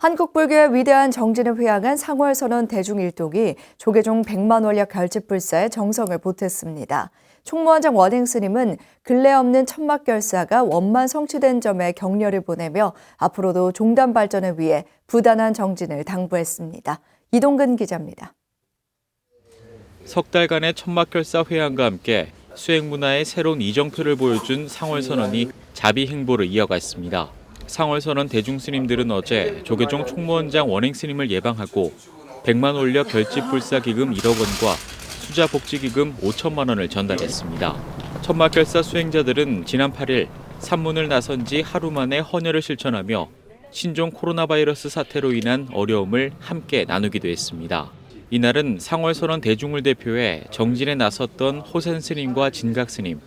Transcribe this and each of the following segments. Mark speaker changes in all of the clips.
Speaker 1: 한국 불교의 위대한 정진을 회양한 상월선언 대중일독이 조계종 100만 원력 결집불사에 정성을 보탰습니다. 총무원장 원행 스님은 근래 없는 천막 결사가 원만 성취된 점에 격려를 보내며 앞으로도 종단 발전을 위해 부단한 정진을 당부했습니다. 이동근 기자입니다.
Speaker 2: 석 달간의 천막 결사 회항과 함께 수행 문화의 새로운 이정표를 보여준 상월선언이 자비 행보를 이어갔습니다. 상월선언 대중스님들은 어제 조계종 총무원장 원행스님을 예방하고 100만 올려 결집불사기금 1억 원과 수자복지기금 5천만 원을 전달했습니다. 천막결사 수행자들은 지난 8일 산문을 나선 지 하루 만에 헌혈을 실천하며 신종 코로나 바이러스 사태로 인한 어려움을 함께 나누기도 했습니다. 이날은 상월선언 대중을 대표해 정진에 나섰던 호산 스님과 진각 스님,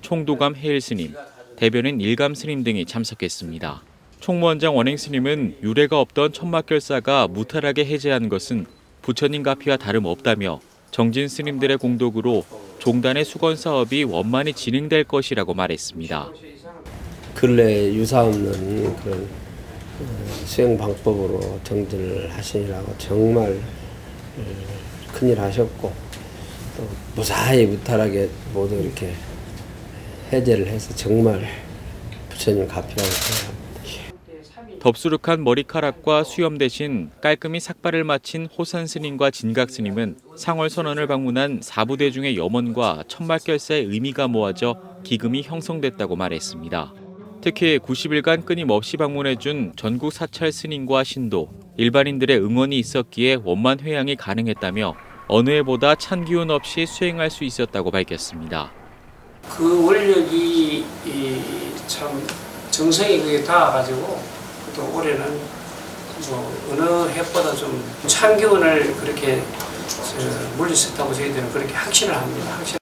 Speaker 2: 총도감 해일 스님, 대변인 일감 스님 등이 참석했습니다. 총무원장 원행 스님은 유례가 없던 천막결사가 무탈하게 해제한 것은 부처님 가피와 다름없다며 정진 스님들의 공덕으로 종단의 수건 사업이 원만히 진행될 것이라고 말했습니다.
Speaker 3: 근래 유사 없는 그런 어, 수행 방법으로 정진을 하시느라고 정말 어, 큰일 하셨고 또 무사히 무탈하게 모두 이렇게 해제를 해서 정말 부처님 생각합니다.
Speaker 2: 덥수룩한 머리카락과 수염 대신 깔끔히 삭발을 마친 호산 스님과 진각 스님은 상월 선언을 방문한 사부대 중의 염원과 천막결사의 의미가 모아져 기금이 형성됐다고 말했습니다. 특히 90일간 끊임없이 방문해준 전국 사찰 스님과 신도, 일반인들의 응원이 있었기에 원만 회양이 가능했다며 어느 해보다 찬 기운 없이 수행할 수 있었다고 밝혔습니다.
Speaker 4: 그 원력이 이참 정성이 그게 닿아가지고 또 올해는 뭐 어느 해보다 좀 참기운을 그렇게 저 물리쳤다고 저희들은 그렇게 확신을 합니다. 확신.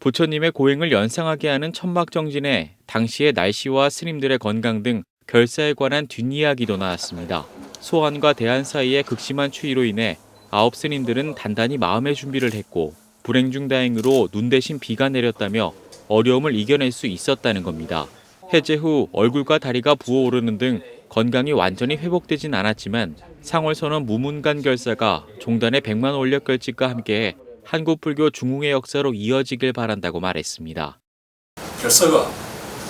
Speaker 2: 부처님의 고행을 연상하게 하는 천막정진에 당시의 날씨와 스님들의 건강 등 결사에 관한 뒷이야기도 나왔습니다. 소환과 대안 사이의 극심한 추위로 인해 아홉 스님들은 단단히 마음의 준비를 했고 불행 중 다행으로 눈 대신 비가 내렸다며 어려움을 이겨낼 수 있었다는 겁니다. 해제 후 얼굴과 다리가 부어오르는 등 건강이 완전히 회복되진 않았지만 상월선언 무문간 결사가 종단의 100만 원력 결집과 함께 한국 불교 중흥의 역사로 이어지길 바란다고 말했습니다.
Speaker 5: 결사가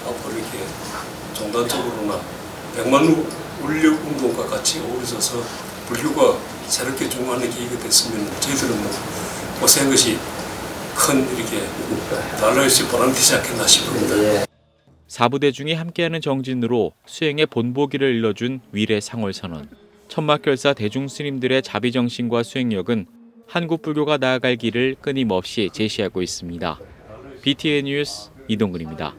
Speaker 5: 앞으로 이렇게 종단적으로나 백만 울력 운동과 같이 어우러져서 불교가 새롭게 중화하는 계기가 됐으면 저희들은 뭐 고생한 것이 큰 이렇게 달러일시 보람되지 않겠나 싶습니다.
Speaker 2: 사부대 중이 함께하는 정진으로 수행의 본보기를 일러준 위례 상월선언. 천막결사 대중스님들의 자비정신과 수행력은 한국 불교가 나아갈 길을 끊임없이 제시하고 있습니다. BTN 뉴스 이동근입니다.